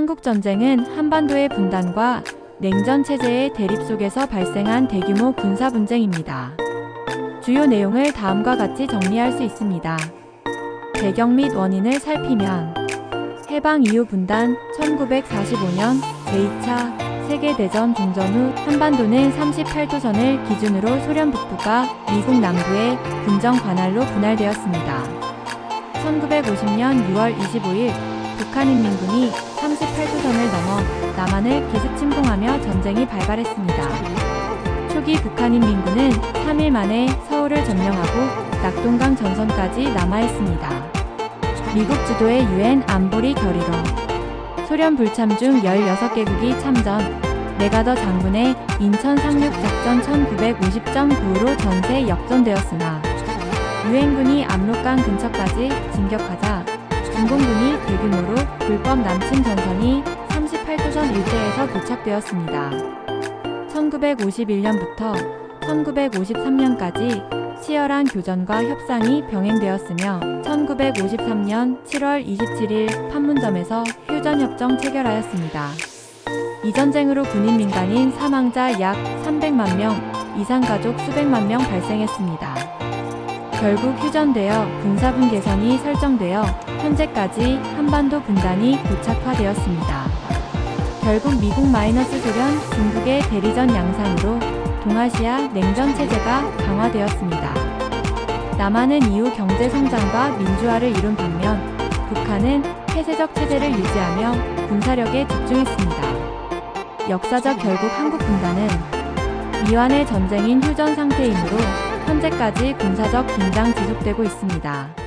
한국 전쟁은 한반도의 분단과 냉전 체제의 대립 속에서 발생한 대규모 군사 분쟁입니다. 주요 내용을 다음과 같이 정리할 수 있습니다. 배경 및 원인을 살피면 해방 이후 분단 1945년 제2차 세계대전 종전 후 한반도는 38도선을 기준으로 소련 북부가 미국 남부의 금정 관할로 분할되었습니다. 1950년 6월 25일 북한인 민군이 38도선을 넘어 남한을 기습 침공하며 전쟁이 발발했습니다. 초기 북한인 민군은 3일 만에 서울을 점령하고 낙동강 전선까지 남하했습니다. 미국 주도의 유엔 안보리 결의로 소련 불참 중 16개국이 참전, 메가더 장군의 인천 상륙 작전 1950.9로 전세 역전되었으나 유엔군이 압록강 근처까지 진격하자 중공군이 대규모로 불법 남침 전선이 38도선 일대에서 도착되었습니다. 1951년부터 1953년까지 치열한 교전과 협상이 병행되었으며 1953년 7월 27일 판문점에서 휴전협정 체결하였습니다. 이 전쟁으로 군인 민간인 사망자 약 300만 명, 이상 가족 수백만 명 발생했습니다. 결국 휴전되어 군사분 개선이 설정되어 현재까지 한반도 분단이 고착화되었습니다. 결국 미국 마이너스 소련, 중국의 대리전 양상으로 동아시아 냉전 체제가 강화되었습니다. 남한은 이후 경제 성장과 민주화를 이룬 반면 북한은 폐쇄적 체제를 유지하며 군사력에 집중했습니다. 역사적 결국 한국 분단은 미완의 전쟁인 휴전 상태이므로 현재까지 군사적 긴장 지속되고 있습니다.